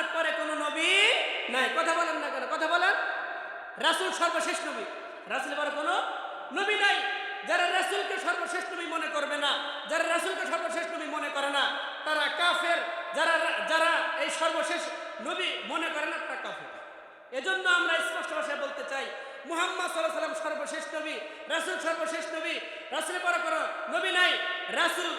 আমার পরে কোনো নবী নাই। কথা বলেন না কেন? কথা বলেন। রাসূল সর্বশেষ নবী। রাসূলের পরে কোনো নবী নাই। যারা রাসূলকে সর্বশেষ নবী মনে করবে না, যারা রাসূলকে সর্বশেষ নবী মনে করে না, তারা কাফের। যারা যারা এই সর্বশেষ নবী মনে করে না, তারা কাফের। এজন্য আমরা স্পষ্ট ভাষায় বলতে চাই, মুহাম্মদ সাল্লাহ সাল্লাম সর্বশেষ নবী, রাসূল সর্বশেষ নবী রাসূলের পরে কোনো নবী নাই। রাসূল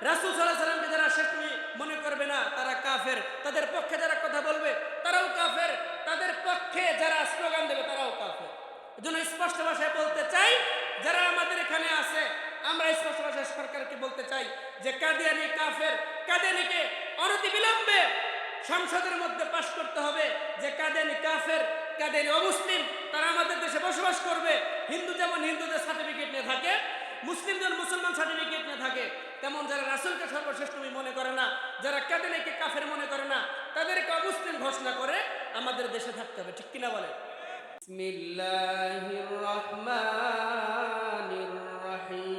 রাসূল সাল্লাহ সাল্লামকে যারা শেষ নবী মনে করবে না, তারা কাফের। তাদের পক্ষে যারা কথা বলবে, তারাও কাফের। তাদের পক্ষে যারা স্লোগান দেবে, তারাও কাফের। এজন্য স্পষ্ট ভাষায় বলতে চাই, যারা আমাদের এখানে আছে, আমরা স্পষ্ট ভাষায় সরকারকে বলতে চাই যে কাদিয়ানি কাফের, কাদিয়ানিকে অনতি অনতিবিলম্বে সংসদের মধ্যে পাশ করতে হবে যে কাদিয়ানি কাফের, কাদিয়ানি অমুসলিম, তারা আমাদের দেশে বসবাস করবে। হিন্দু যেমন হিন্দুদের সার্টিফিকেট নিয়ে থাকে মুসলিম যেন মুসলমান সার্টিফিকেট নিয়ে থাকে তেমন যারা রাসুলকে সর্বশ্রেষ্ঠ তুমি মনে করে না, যারা ক্যাডেনেকে কাফের মনে করে না, তাদেরকে অবস্থান ঘোষণা করে আমাদের দেশে থাকতে হবে, ঠিক কিনা বলে বিসমিল্লাহির রহমানির রহিম।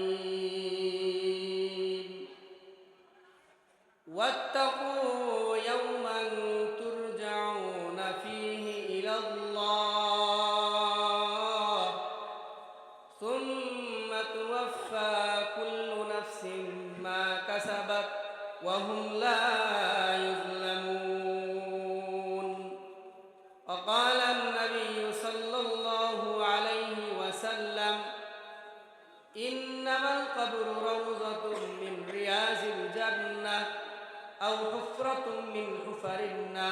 পারেন না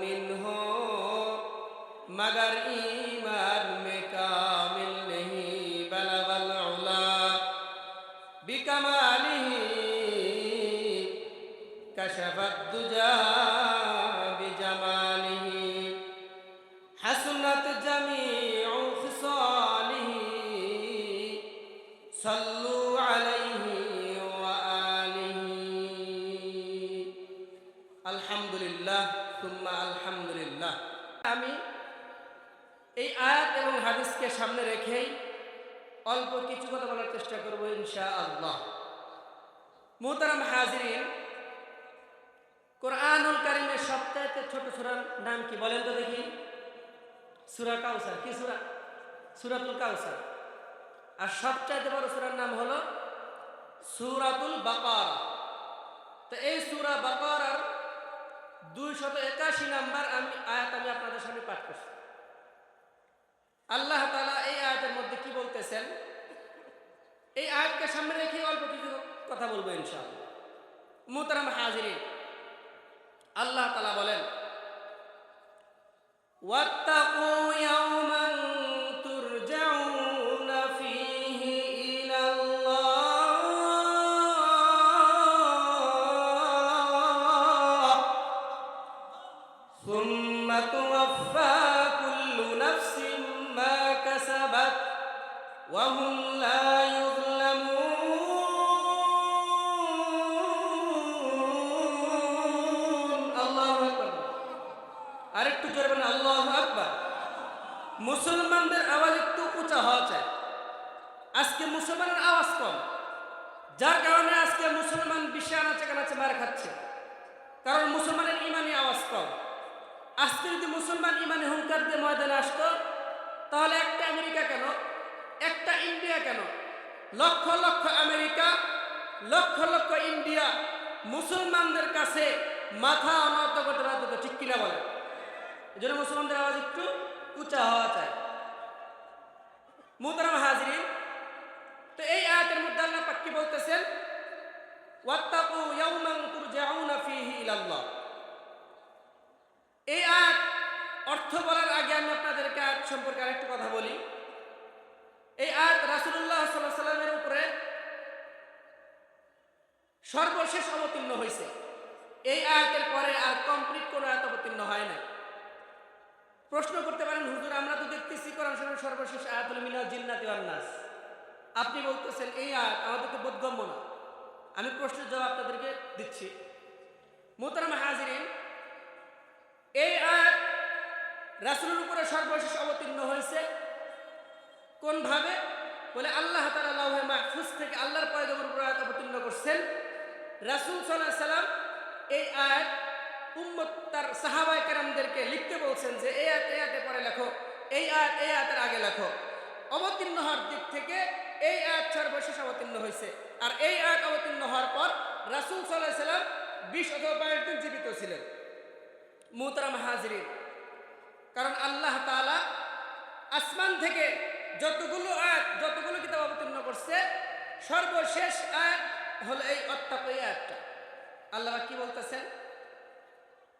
منه مگر ایمان ইনশা মোহতারাম হাজরিন, কোরআনুল কারিমের সপ্তাহে ছোট সুরার নাম কি বলেন তো দেখি। সুরা কাউসার, কি সুরা? সুরাতুল কাউসার। আর সবচাইতে বড় সুরার নাম হলো সুরাতুল বাকার। তো এই সুরা বাকারার দুইশত একাশি নাম্বার আমি আয়াত আমি আপনাদের সামনে পাঠ করছি। আল্লাহ তালা এই আয়াতের মধ্যে কি বলতেছেন? এই আয়াতকে সামনে রেখে অল্প কিছু কথা বলবো ইনশাআল্লাহ মুহতারাম হাজিরিন আল্লাহ তালা বলেন واتقوا يوما ترجعون فيه إلى الله ثم توفى كل نفس ما كسبت وهم لا মুসলমানদের আওয়াজ একটু উঁচা হওয়া চাই। আজকে মুসলমানের আওয়াজ কম। যার কারণে আজকে মুসলমান বিশ্বে আনাচে কানাচে মার খাচ্ছে। কারণ মুসলমানের ইমানি আওয়াজ কম। আজকে যদি মুসলমান ইমানি হুঙ্কার দিয়ে ময়দানে আসতো তাহলে একটা আমেরিকা কেন? একটা ইন্ডিয়া কেন? লক্ষ লক্ষ আমেরিকা লক্ষ লক্ষ ইন্ডিয়া মুসলমানদের কাছে মাথা অনত করতে তো, ঠিক কিনা বলে এই জন্য মুসলমানদের আওয়াজ একটু উঁচা হওয়া চাই। মুহতারাম হাজরিন, তো এই আয়াতের মধ্যে আল্লাহ পাক কি বলতেছেন? ওয়াত্তাকু ইয়াউমান তুরজাউনা ফীহি ইলাল্লাহ। এই আয়াত অর্থ বলার আগে আমি আপনাদেরকে আয়াত সম্পর্কে আরেকটু কথা বলি। এই আয়াত রাসূলুল্লাহ সাল্লাল্লাহু সাল্লামের উপরে সর্বশেষ অবতীর্ণ হয়েছে। এই আয়াতের পরে আর কমপ্লিট কোনো আয়াত অবতীর্ণ হয় নাই। প্রশ্ন করতে পারেন, হুজুর, আমরা তো দেখতেছি কোরআন সর্বশেষ আয়াত হলো মিনাল জিন্নাতি নাস। আপনি বলতেছেন, এই আয়াত আমাদেরকে বোধগম্য না। আমি প্রশ্নের জবাব আপনাদেরকে দিচ্ছি। মোহতারাম হাজিরিন, এই আয়াত রাসূলের উপরে সর্বশেষ অবতীর্ণ হয়েছে। কোনভাবে বলে আল্লাহ তাআলা লাউহে মাহফুজ থেকে আল্লাহর পয়গম্বর উপর আয়াত অবতীর্ণ করছেন। রাসূল আলাইহি সাল্লাম এই আয়াত উম্মত তার সাহাবায়ে কেরামদেরকে লিখতে বলছেন যে, এই আয়াত, এই আয়াতে পরে লেখো, এই আয়াত, এই আয়াতের আগে লেখো। অবতীর্ণ হওয়ার দিক থেকে এই আয়াত সর্বশেষ অবতীর্ণ হয়েছে। আর এই আয়াত অবতীর্ণ হওয়ার পর রাসূল আলাইহি সাল্লাম বিশ অথবা বাইশ দিন জীবিত ছিলেন। মুহতারাম হাজরিন। কারণ আল্লাহ তাআলা আসমান থেকে যতগুলো আয়াত, যতগুলো কিতাব অবতীর্ণ করছে, সর্বশেষ আয়াত হলো এই অত্যাপ এই আয়াতটা। আল্লাহ কি বলতেছেন?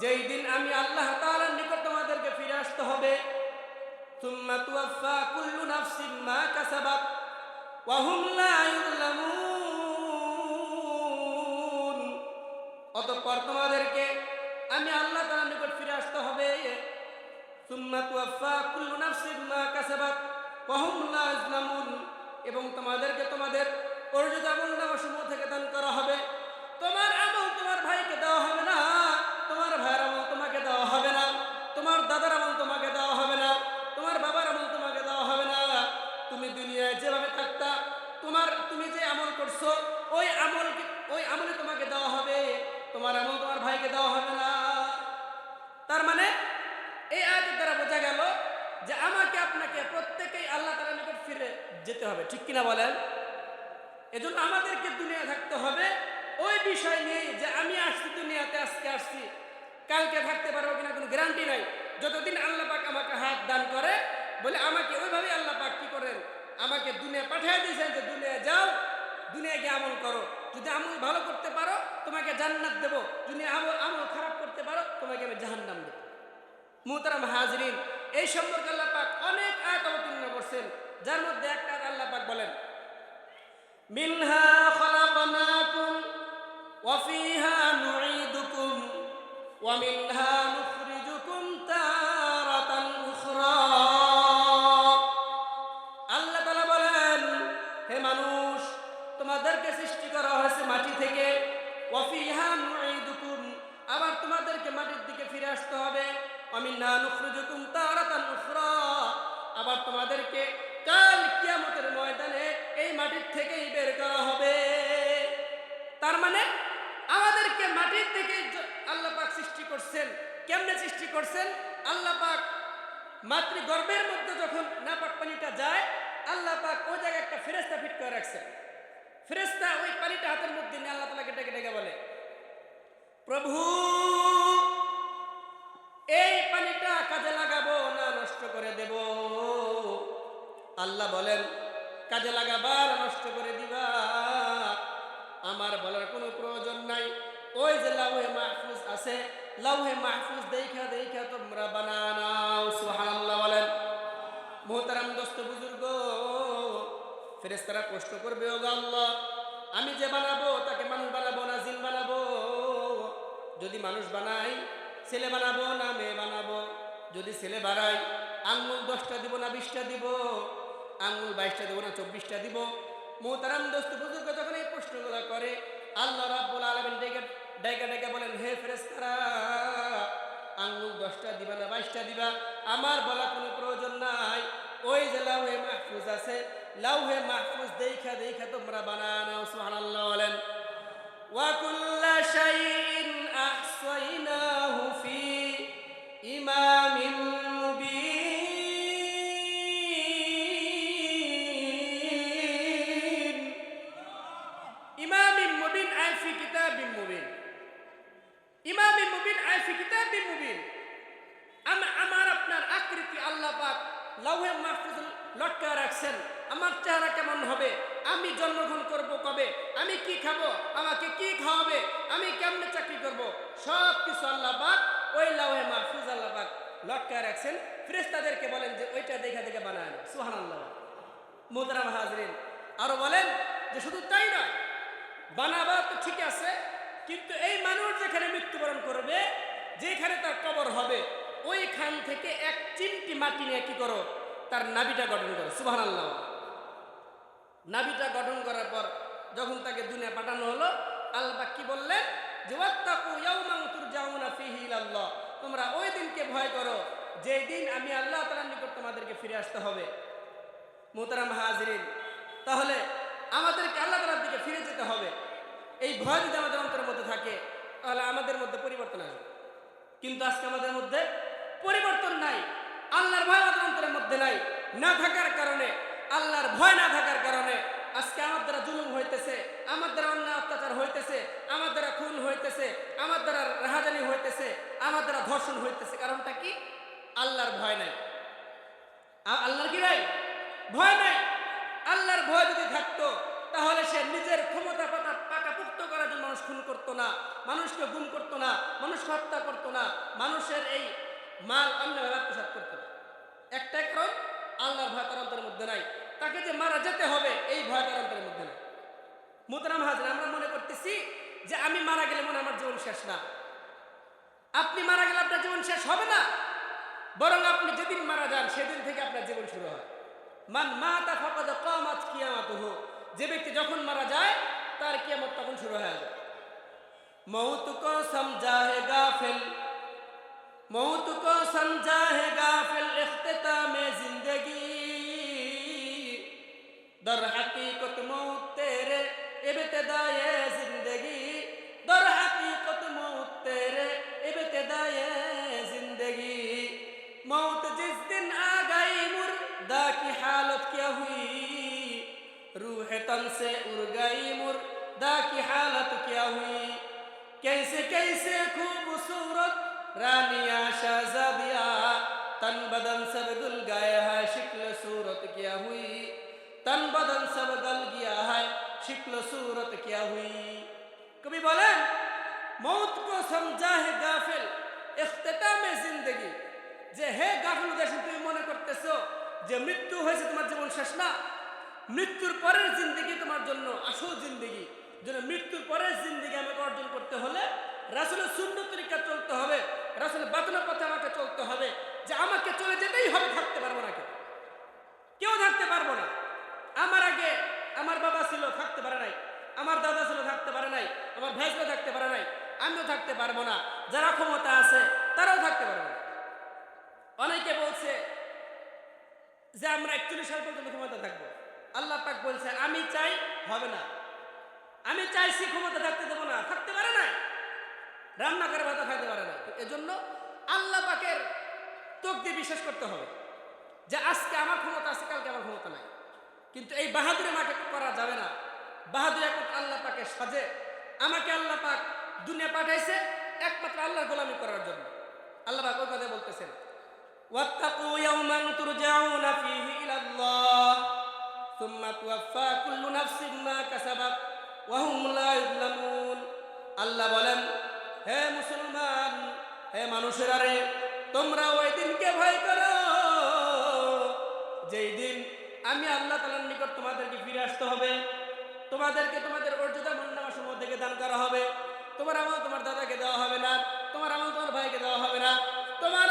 যেই দিন আমি আল্লাহ তাআলার নিকট তোমাদেরকে ফিরে আসতে হবে, সুম্মা তুয়াফা কুল্লু নাফসিন মা কাসাবাত ওয়া হুম লা ইউলামুন অতঃপর তোমাদেরকে আমি আল্লাহ তাআলার নিকট ফিরে আসতে হবে, সুম্মা তুয়াফা কুল্লু নাফসিন মা কাসাবাত ওয়া হুম লা ইউলামুন এবং তোমাদেরকে তোমাদের অর্জিত আমল নামা থেকে দান করা হবে। তোমার আমল তোমার ভাইকে দেওয়া হবে না। দাদার আমল তোমাকে দেওয়া হবে না, তোমার বাবার আমল তোমাকে দেওয়া হবে না। তুমি দুনিয়ায় যেভাবে থাকতা, তোমার তুমি যে আমল করছ, ওই আমল ওই আমলে তোমাকে দেওয়া হবে, তোমার আমল তোমার ভাইকে দেওয়া হবে না। তার মানে এই আয়াতের দ্বারা বোঝা গেল যে আমাকে আপনাকে প্রত্যেকেই আল্লাহ তাআলার নিকট ফিরে যেতে হবে, ঠিক কিনা বলেন? এজন্য আমাদেরকে দুনিয়া থাকতে হবে। ওই বিষয় নিয়ে যে আমি আসছি দুনিয়াতে, আজকে আসছি, কালকে থাকতে পারব কিনা কোনো গ্যারান্টি নাই। যতদিন আল্লাহ পাক আমাকে হাত দান করে, বলে আমাকে ওইভাবেই আল্লাহ পাক কি করেন? আমাকে দুনিয়া পাঠিয়ে দিয়েছেন যে দুনিয়া যাও দুনিয়ায় গিয়ে আমল করো। যদি আমল ভালো করতে পারো, তোমাকে জান্নাত দেবো। যদি আমল আমল খারাপ করতে পারো, তোমাকে আমি জাহান্নাম দেবো। মুহতারাম হাজরিন, এই সম্পর্কে আল্লাহ পাক অনেক আয়াত অবতীর্ণ করছেন, যার মধ্যে একটা আল্লাহ পাক বলেন, মিনহা খলাকনাকুম ওয়া ফিহা নুঈদুকুম ওয়া মিনহা থেকে আবার তোমাদেরকে মাটির দিকে ফিরে আসতে হবে। তারাতান উখরা আবার তোমাদেরকে কাল কিয়ামতের ময়দানে এই মাটির থেকেই বের করা হবে। তার মানে আমাদেরকে মাটির থেকে আল্লাহ পাক সৃষ্টি করছেন। কেমনে সৃষ্টি করছেন? আল্লাহ পাক মাতৃ গর্ভের মধ্যে যখন নাপাক পানিটা যায়, আল্লাহ পাক ওই জায়গায় একটা ফেরেস্তা ফিট করে রাখছেন। ফেরেস্তা ওই পানিটা হাতের মধ্যে নিয়ে আল্লাহ তালাকে ডেকে ডেকে বলে প্রভু, এই পানিটা কাজে লাগাবো না নষ্ট করে দেব? আল্লাহ বলেন, কাজে লাগাবার, নষ্ট করে দিবা। আমার বলার কোনো প্রয়োজন নাই। ওই যে লাউহে মাহফুজ আছে, লাউহে মাহফুজ দেখা দেখা তোমরা বানানাও সুবহানাল্লাহ বলেন। মোহতারাম দোস্ত বুজুর্গ, ফেরেশতারা প্রশ্ন করবে ও আল্লাহ। আমি যে বানাবো, তাকে মানুষ বানাবো না যদি মানুষ বানাই ছেলে বানাবো না মেয়ে বানাবো? যদি ছেলে বাড়াই আঙ্গুল দশটা দিব না বিশটা দিব? আঙ্গুল বাইশটা দিব না চব্বিশটা দিব? মোহতারাম দোস্ত বুজুর্গ যখন এই প্রশ্নগুলো করে, আল্লাহ রাব্বুল আলমিন ডেকে ডেকে ডেকে বলেন, হে ফেরেস্তারা আঙ্গুল দশটা দিবা না বাইশটা দিবা? আমার বলা কোনো প্রয়োজন নাই। ওই যে লাউহে মাহফুজ আছে, লাউহে মাহফুজ দেখা দেখা তোমরা বানানো সুহান আল্লাহ বলেন ওয়াকুল্লা শাইন أحصيناه في إمام مبين إمام مبين أي في كتاب مبين إمام مبين أي في كتاب مبين আমি আমার আপনার আকৃতি আল্লাহ পাক লৌহে মাহফুজ লটকা রাখছেন আমার চেহারা কেমন হবে আমি জন্মগ্রহণ করব কবে? আমি কি খাব? আমাকে কি খাওয়াবে? আমি কেমনে চাকরি করব? সব কিছু আল্লাহ পাক ওই লৌহে মাহফুজ আল্লাহ পাক লটকা রাখছেন। ফেরেশতাদেরকে বলেন যে, ওইটা দেখা দেখে বানায় সুবহানাল্লাহ। মুদরাম হাজরিন, আরও বলেন যে, শুধু তাই নয়, বানাবা তো ঠিক আছে, কিন্তু এই মানুষ যেখানে মৃত্যুবরণ করবে, যেখানে তার কবর হবে, ওইখান থেকে এক চিমটি মাটি নিয়ে কি করো? তার নাবিটা গঠন করো। সুবাহ আল্লাহ নাবিটা গঠন করার পর যখন তাকে দুনিয়া পাঠানো হলো আল্লাহ কি বললেন তোমরা ওই দিনকে ভয় করো, যেই দিন আমি আল্লাহ তাআলার নিকট তোমাদেরকে ফিরে আসতে হবে। মোহতারাম হাজরিন, তাহলে আমাদেরকে আল্লাহ তালার দিকে ফিরে যেতে হবে। এই ভয় যদি আমাদের অন্তরের মধ্যে থাকে, তাহলে আমাদের মধ্যে পরিবর্তন আসবে। কিন্তু আজকে আমাদের মধ্যে পরিবর্তন নাই। আল্লাহর ভয় আমাদের অন্তরের মধ্যে নাই। না থাকার কারণে আল্লাহর ভয় না থাকার কারণে আজকে আমার দ্বারা জুলুম হইতেছে, আমার দ্বারা অন্যায় অত্যাচার হইতেছে, আমার দ্বারা খুন হইতেছে, আমার দ্বারা রাহাজানি হইতেছে, আমার দ্বারা ধর্ষণ হইতেছে। কারণটা কি? আল্লাহর ভয় নাই। আল্লাহর কি নাই? ভয় নাই। আল্লাহর ভয় যদি থাকতো, তাহলে সে নিজের ক্ষমতা পাতা, পাকাপুক্ত করার জন্য মানুষ খুন করতো না, মানুষকে গুম করতো না, মানুষকে হত্যা করতো না, মানুষের এই মাল অন্যভাবে আত্মসাত করতো একটাই কারণ আল্লাহর ভয় তার অন্তরের মধ্যে নাই। তাকে যে মারা যেতে হবে, এই ভয় তার অন্তরের মধ্যে নাই। মুতরাম হাজির, আমরা মনে করতেছি যে আমি মারা গেলে মনে আমার জীবন শেষ না। আপনি মারা গেলে আপনার জীবন শেষ হবে না। বরং আপনি যেদিন মারা যান, সেদিন থেকে আপনার জীবন শুরু হয়। মান মাতা ফাকাদ কামাত কিয়ামাতুহু, যে ব্যক্তি যখন মারা যায়, তার কিয়ামত তখন শুরু হয়ে যায়। মৌত কো হে গাফিল मौत को समझा है गाफिल इख्तिताम जिंदगी दर हकीकत मौत तेरे इब्तिदाय जिंदगी दर हकीकत मौत तेरे इब्तिदाय जिंदगी मौत जिस दिन आ गई मुर्दा की हालत क्या हुई रूह तन से उड़ गई मुर्दा की हालत क्या हुई कैसे कैसे खूबसूरत रानिया शहजादिया तन बदन सब दुल गए है शिक्ल सूरत क्या हुई तन बदन सब गल गया है शिक्ल सूरत क्या हुई कभी बोले मौत को समझा है गाफिल इख्तिताम जिंदगी যে হে গাফিল দেশে তুমি মনে করতেছো যে মৃত্যু হয়েছে তোমার জীবন শেষ না মৃত্যুর পরের জিন্দগি তোমার জন্য আসল জিন্দগি যেন মৃত্যুর পরের জিন্দগি আমাকে অর্জন করতে হলে রাসুলের শূন্য তরিকা চলতে হবে। রাসুলের বাতনা পথে আমাকে চলতে হবে যে আমাকে চলে যেতেই হবে, থাকতে পারব না কেউ। কেউ থাকতে পারব না। আমার আগে আমার বাবা ছিল, থাকতে পারে নাই। আমার দাদা ছিল, থাকতে পারে নাই। আমার ভাইসরা থাকতে পারে নাই। আমিও থাকতে পারব না। যারা ক্ষমতা আছে, তারাও থাকতে পারবে না। অনেকে বলছে যে আমরা একচল্লিশ সাল পর্যন্ত ক্ষমতা থাকব। আল্লাহ পাক বলছে আমি চাই হবে না। আমি চাইছি ক্ষমতা থাকতে দেবো না। থাকতে পারে না রান্না করে ভাতা খাইতে পারে না এজন্য আল্লাহ পাকের তোক দিয়ে বিশ্বাস করতে হবে যে আজকে আমার ক্ষমতা আছে কালকে আমার ক্ষমতা নাই কিন্তু এই বাহাদুরি আমাকে করা যাবে না বাহাদুরি এখন আল্লাহ পাকে সাজে আমাকে আল্লাহ পাক দুনিয়া পাঠাইছে একমাত্র আল্লাহর গোলামি করার জন্য আল্লাহ পাক ওই কথা বলতেছেন واتقوا يوما ترجعون فيه إلى الله ثم توفى كل نفس ما كسبت وهم لا يظلمون আল্লাহ বলেন হে মুসলমান, হে মানুষেরা রে তোমরা ওই দিনকে ভয় করো। যেই দিন আমি আল্লাহ তালার নিকট তোমাদেরকে ফিরে আসতে হবে, তোমাদেরকে তোমাদের অর্যতা মন্ডামা সমূহ থেকে দান করা হবে। তোমার আমার তোমার দাদাকে দেওয়া হবে না, তোমার আমার তোমার ভাইকে দেওয়া হবে না, তোমার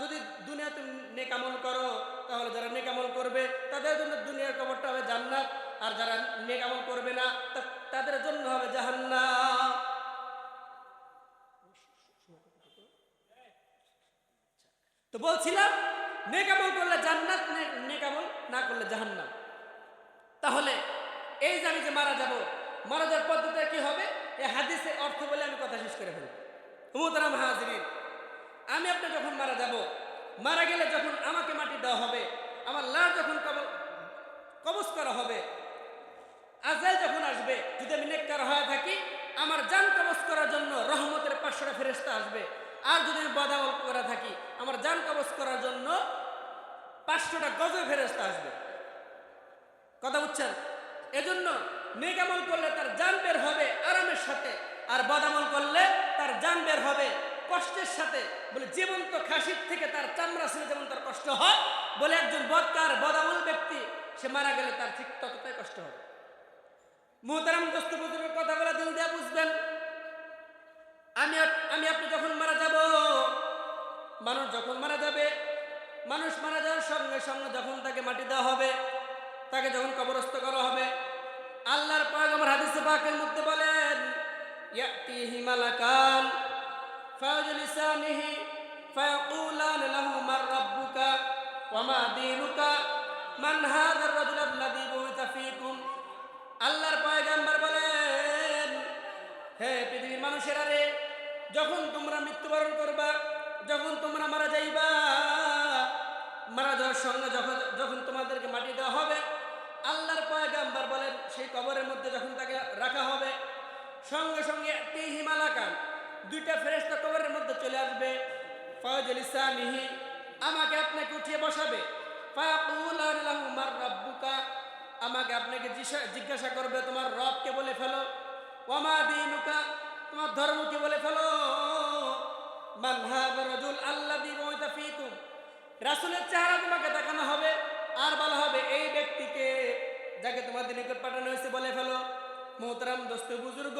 যদি দুনিয়াতে নেকামল করো, তাহলে যারা নেকামল করবে, তাদের জন্য দুনিয়ার কবরটা হবে জান্নাত। আর যারা নেকামল করবে না তাদের জন্য হবে জাহান্নাম। তো বলছিলাম নেকামল করলে জান্নাত নেকামল না করলে জাহান্নাম। তাহলে এই আমি যে মারা যাব, মারা যাওয়ার পদ্ধতিটা কি হবে? এই হাদিসে অর্থ বলে আমি কথা শেষ করে ফেলব। মুহতারাম হাজরিন। আমি আপনি যখন মারা যাব, মারা গেলে যখন আমাকে মাটি দেওয়া হবে, আমার লাশ যখন কবজ করা হবে আজাল যখন আসবে, যদি আমি নেককার হয়ে থাকি, আমার জান কবজ করার জন্য রহমতের পাঁচশোটা ফেরেস্তা আসবে। আর যদি আমি বদামল করে থাকি, আমার জান কবজ করার জন্য পাঁচশোটা গজে ফেরেস্তা আসবে। কথা বুঝছেন? এজন্য নেকামল করলে তার জান বের হবে আরামের সাথে, আর বদামল করলে তার জান বের হবে কষ্টের সাথে বলে জীবন্ত খাসির থেকে তার চামড়া ছিল যেমন তার কষ্ট হয়, বলে একজন বদকার, বদামল ব্যক্তি, সে মারা গেলে তার ঠিক ততটাই কষ্ট হবে। মোহতারাম দোস্ত বুজুর্গের কথা বলে দিল, দিয়ে বুঝবেন, আমি আমি আপনি যখন মারা যাব, মানুষ যখন মারা যাবে, মানুষ মারা যাওয়ার সঙ্গে সঙ্গে যখন তাকে মাটি দেওয়া হবে, তাকে যখন কবরস্থ করা হবে, আল্লাহর পয়গম্বর হাদিসে পাকের মধ্যে বলেন ইয়াতিহি মালাকান ফায়জলিসানিহি ফায়াকুলান লাহু মার রাব্বুকা ওয়া মা দীনুকা মান হাযা আর-রাজুল আল্লাযী বুইতা ফীকুম আল্লাহর পয়গম্বর বলেন, হে পৃথিবীর মানুষেরা রে, যখন তোমরা মৃত্যুবরণ করবা, যখন তোমরা মারা যাইবা, মারা যাওয়ার সঙ্গে যখন যখন তোমাদেরকে মাটি দেওয়া হবে, আল্লাহর পয়গাম্বার বলেন, সেই কবরের মধ্যে যখন তাকে রাখা হবে, সঙ্গে সঙ্গে একটি হিমালাকান দুইটা ফেরেস্তা কবরের মধ্যে চলে আসবে। ফয়জুল ইসলামিহি আমাকে আপনাকে উঠিয়ে বসাবে। মার রাব্বুকা, আমাকে আপনাকে জিজ্ঞাসা করবে, তোমার রবকে বলে ফেলো? ওমা দিনুকা, তোমার ধর্মকে বলে ফেলো? মান হাযা রাজুল আল্লাযী বুইতা ফীকুম। রাসূলের চেহারা তোমাকে দেখানো হবে, আর বলা হবে, এই ব্যক্তিকে যাকে তোমাদের নিকট পাঠানো হয়েছে বলে ফেলো। মোহতারাম দোস্ত বুজুর্গ,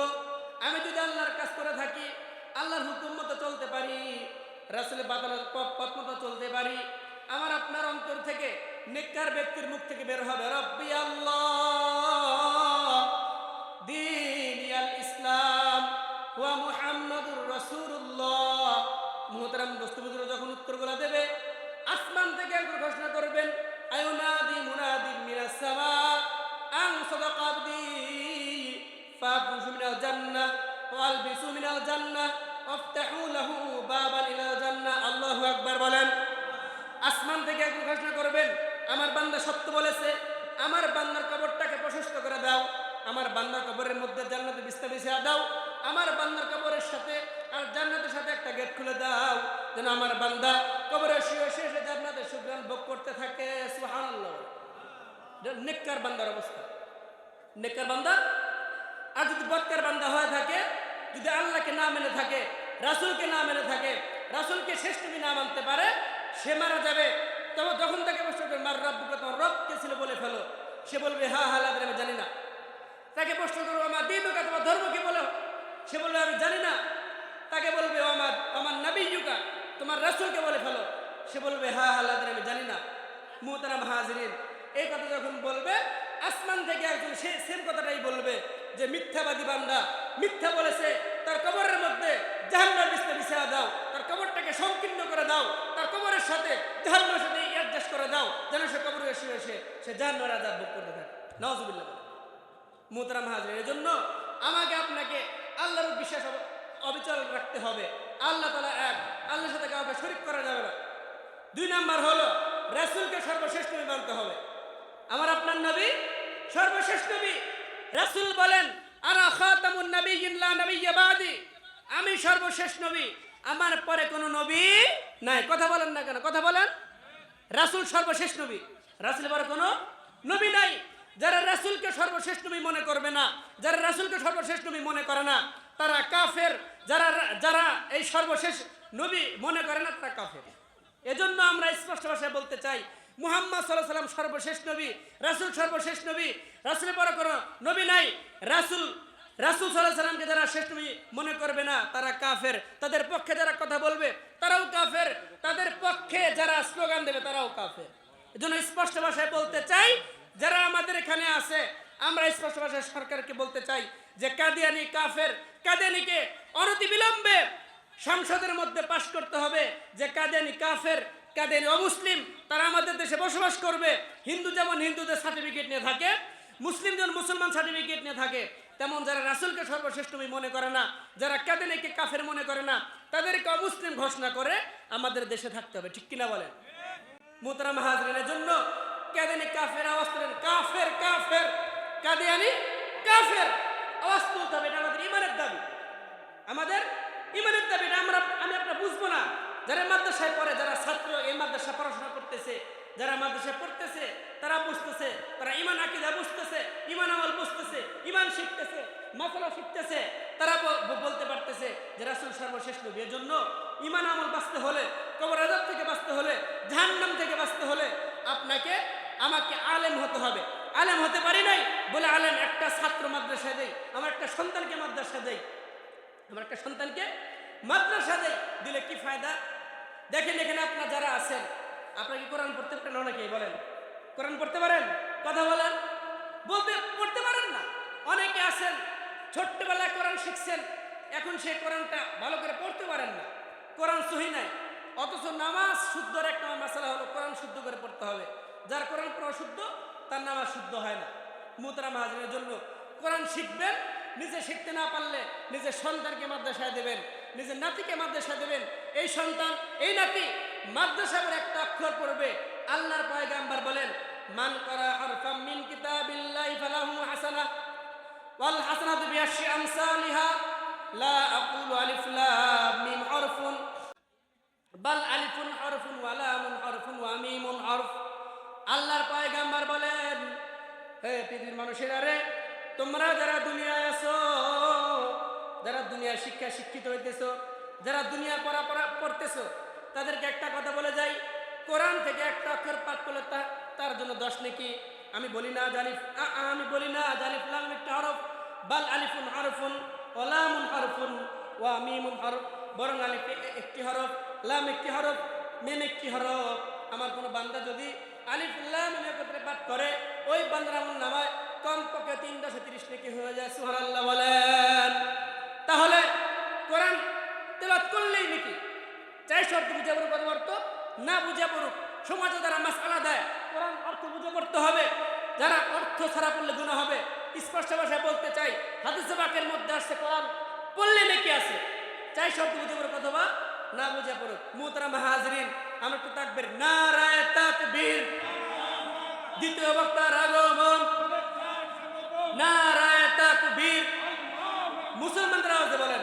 আমি যদি আল্লাহর কাজ করে থাকি আল্লাহর হুকুম মতো চলতে পারি, রাসূলের বাতানোর পথ মতো চলতে পারি। আমার আপনার অন্তর থেকে নেককার ব্যক্তির মুখ থেকে বের হবে। রব্বি আল্লাহ দিনিয়াল ইসলাম, ওয়া মুহাম্মাদুর রাসূলুল্লাহ। মুহতারাম দোস্তবুজুর যখন উত্তরগুলো দেবে, আসমান থেকে একবার ঘোষণা করবেন, আয়ুনাদি মুনাদি মিনাস সামা, আন সাদাকা আবদি ফাফুশু মিনাল জান্নাহ। ওয়ালবিসু মিনাল জান্নাহ ওয়াফতাহু লাহু বাবান ইলাল জান্নাহ আল্লাহু আকবার বলেন। আসমান থেকে একজন ঘোষণা করবেন, আমার বান্দা সত্য বলেছে, আমার বান্দার কবরটাকে প্রশস্ত করে দাও, আমার বান্দার কবরের মধ্যে জান্নাতে বিস্তার বিছিয়ে দাও, আমার বান্দার কবরের সাথে আর জান্নাতের সাথে একটা গেট খুলে দাও, যেন আমার বান্দা কবরের শুয়ে শেষে জান্নাতের সুগ্রান ভোগ করতে থাকে। সুবহানাল্লাহ এটা নেককার বান্দার অবস্থা। নেককার বান্দা, আর যদি বৎকার বান্দা হয়ে থাকে যদি আল্লাহকে না মেনে থাকে, রাসূলকে না মেনে থাকে, রাসূলকে শেষ তুমি না মানতে পারে, সে মারা যাবে। তবে যখন তাকে প্রশ্ন করবে, মার রব্বুকে তোমার রব কে ছিল? বলে ফেলো। সে বলবে, হা হা লাগবে আমি জানি না। তাকে প্রশ্ন করব আমার দিনুকা, তোমার ধর্ম কি? বলো। সে বলবে, আমি জানি না। তাকে বলবে আমার আমার নবী যুকা তোমার রাসূলকে? বলে ফেলো। সে বলবে, হা হা লাগবে আমি জানি না। মুহতারাম হাজরিন। এই কথা যখন বলবে, আসমান থেকে একজন সে সেম কথাটাই বলবে যে, মিথ্যাবাদী বান্দা মিথ্যা বলেছে, তার কবরের মধ্যে জাহান্নার বিস্তার বিছায়া দাও, তার কবরটাকে সংকীর্ণ করে দাও, তার কবরের সাথে জাহান্নামের সাথে অ্যাডজাস্ট করে দাও, যেন সে কবরে এসে এসে সে জাহান্নামের আজাব ভোগ করতে থাকে নওয়াজুবিল্লাহ মোহতারাম এর জন্য আমাকে আপনাকে আল্লাহর বিশ্বাস অব- অবিচল রাখতে হবে। আল্লাহ তালা এক, আল্লাহর সাথে কাউকে শরিক করা যাবে না। দুই নাম্বার হলো, রাসূলকে সর্বশ্রেষ্ঠ নবী মানতে হবে। আমার আপনার নবী সর্বশেষ নবী। রাসূল বলেন আমি সর্বশেষ নবী, আমার পরে কোনো নবী নাই। কথা বলেন না কেন? কথা বলেন। রাসূল সর্বশেষ নবী। রাসূল পরে কোনো নবী নাই। যারা রাসূলকে সর্বশেষ নবী মনে করবে না, যারা রাসূলকে সর্বশেষ নবী মনে করে না, তারা কাফের। যারা যারা এই সর্বশেষ নবী মনে করে না, তারা কাফের। এজন্য আমরা স্পষ্ট ভাষায় বলতে চাই মুহাম্মদ সাল্লাহ সাল্লাম সর্বশেষ নবী, রাসূল সর্বশেষ নবী রাসুল পরে কোনো নবী নাই। রাসূল রাসূল সাল্লাহ সাল্লামকে যারা শেষ নবী মনে করবে না, তারা কাফের। তাদের পক্ষে যারা কথা বলবে, তারাও কাফের। তাদের পক্ষে যারা স্লোগান দেবে, তারাও কাফের। এজন্য স্পষ্ট ভাষায় বলতে চাই, যারা আমাদের এখানে আছে, আমরা স্পষ্ট ভাষায় সরকারকে বলতে চাই যে কাদিয়ানি কাফের, কাদিয়ানিকে অনতি অনতিবিলম্বে সংসদের মধ্যে পাশ করতে হবে যে কাদিয়ানি কাফের কাদিয়ানি অমুসলিম, তারা আমাদের দেশে বসবাস করবে। হিন্দু যেমন হিন্দুদের সার্টিফিকেট নিয়ে থাকে, মুসলিম যেমন মুসলমান সার্টিফিকেট নিয়ে থাকে, তেমন যারা রাসূলকে সর্বশ্রেষ্ঠ মনে করে না, যারা কাদিয়ানিকে কাফের মনে করে না, তাদেরকে অমুসলিম ঘোষণা করে আমাদের দেশে থাকতে হবে, ঠিক কিনা বলেন? মোহতারাম হাজরিনের জন্য কাদিয়ানি কাফের আওয়াজ কাফের কাফের কাদিয়ানি কাফের। আওয়াজ তুলতে হবে, এটা আমাদের ইমানের দাবি। আমাদের ইমানের দাবি, এটা আমরা আমি আপনার বুঝব না। যারা মাদ্রাসায় পড়ে, যারা ছাত্র এই মাদ্রাসা পড়াশোনা করতেছে, যারা মাদ্রাসায় পড়তেছে, তারা বুঝতেছে, তারা ইমান আকিদা বুঝতেছে, ইমান আমল বুঝতেছে, ইমান শিখতেছে মাসালা শিখতেছে। তারা বলতে পারতেছে যে রাসূল সর্বশেষ নবী। এজন্য ইমান আমল বাঁচতে হলে, কবর আজাব থেকে বাঁচতে হলে, জাহান্নাম থেকে বাঁচতে হলে আপনাকে, আমাকে আলেম হতে হবে। আলেম হতে পারি নাই বলে আলেম একটা ছাত্র মাদ্রাসায় দেয় আমার একটা সন্তানকে মাদ্রাসা দেয় আমার একটা সন্তানকে মাদ্রাসা দেয় দিলে কি ফায়দা? দেখেন এখানে আপনার যারা আছেন, আপনারা কি কোরআন পড়তে পারেন অনেকেই বলেন। কোরআন পড়তে পারেন? কথা বলেন। বলতে, পড়তে পারেন না। অনেকে আছেন, ছোট্টবেলায় কোরআন শিখছেন, এখন সে কোরআনটা ভালো করে পড়তে পারেন না। কোরআন সহি নাই। অথচ নামাজ শুদ্ধর একটা মশলা হলো কোরআন শুদ্ধ করে পড়তে হবে। যার কোরআন পড়া শুদ্ধ, তার নামাজ শুদ্ধ হয় না। মুতরা মাহাজনের জন্য কোরআন শিখবেন, নিজে শিখতে না পারলে নিজের সন্তানকে মাদ্রাসায় দেবেন, নিজের নাতিকে মাদ্রাসায় দেবেন এই সন্তান, এই নাতি, মাদ্রাসা করে একটা অক্ষর পড়বে। আল্লাহর পয়গাম্বার বলেন, মান করা হরফাম মিন কিতাবিল্লাহি ফালাহু হাসানা, ওয়াল হাসানাতু বিআশরি আমসালিহা, লা আকুলু আলিফ লাম মিম হরফুন, বাল আলিফুন হরফুন ওয়া লামুন হরফুন ওয়া মিমুন হরফ। আল্লাহর পয়গাম্বার বলেন, হে পৃথিবীর মানুষেরা রে, তোমরা যারা দুনিয়ায় আছো, যারা দুনিয়ার শিক্ষা শিক্ষিত হইতেছো যারা দুনিয়া পড়া পড়া পড়তেছো তাদেরকে একটা কথা বলে যাই কোরআন থেকে একটা অক্ষর পাঠ করলে তার জন্য দশ নাকি। আমি বলি না আ, আমি বলি না জালিফ লাম একটা হরফ বাল আলিফুন হরফুন ওলামুন হরফুন ওয়া মিমুন হরফ বরং আলিফ একটি হরফ লাম একটি হরফ মিম একটি হরফ। আমার কোনো বান্দা যদি আলিফ লাম একত্রে পাঠ করে ওই বান্দার আমল নামায় কমপক্ষে দশে তিরিশ নাকি হয়ে যায় সুবহানাল্লাহ বলেন। তাহলে কোরআন তেলাত করলেই নাকি? চাই শর্ত বুঝে পড়ুক কত অর্থ না বুঝে পড়ুক, সমাজে যারা মাসালা দেয়, কোরআন অর্থ বুঝে পড়তে হবে, যারা অর্থ ছাড়া পড়লে গুণা হবে, স্পষ্ট ভাষায় বলতে চাই, হাদিসে বাকের মধ্যে আসছে কোরআন, পড়লে নাকি আছে? চাই শব্দ বুঝে পড়ুক অথবা না বুঝে পড়ুক মুতরা মাহাজরিন আমরা একটু তাকবের, নারায় তাকবীর। দ্বিতীয় বক্তার আগমন, নারায় তাকবীর। মুসলমানরা বলেন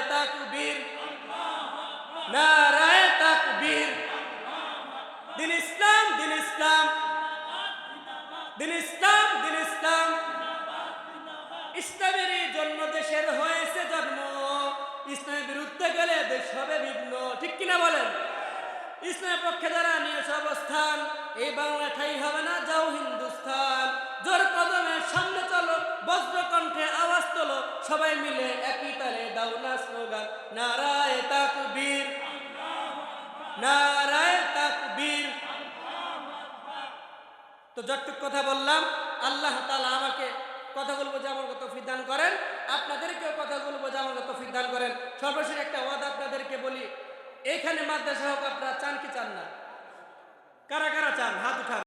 তাকবীর। নারায় তাকবীর। দিন ইসলাম দিন ইসলাম। দিন ইসলাম দিন ইসলাম। ইসলামেরই জন্ম দেশের হয়েছে জন্ম। ইসলামের বিরুদ্ধে গেলে দেশ হবে ভিন্ন ঠিক কিনা বলেন? ইসলামের পক্ষে যারা নিয়েছে অবস্থান, এই বাংলা ঠাই হবে না, যাও হিন্দুস্থান। জোর কদমে সামনে চলো বজ্র কণ্ঠে আওয়াজ তোলো, সবাই মিলে একই তালে দাও না স্লোগান। নারায় তাকবীর নারায় তাকবীর। তো যতটুক কথা বললাম, আল্লাহ তাআলা আমাকে কথাগুলো আমার তৌফিক দান করেন। আপনাদেরকেও কথাগুলো আমার তৌফিক দান করেন। সর্বশেষ একটা ওয়াদা আপনাদেরকে বলি এখানে মাদ্রাসা হোক আপনারা চান কি চান না? কারা কারা চান? হাত উঠান।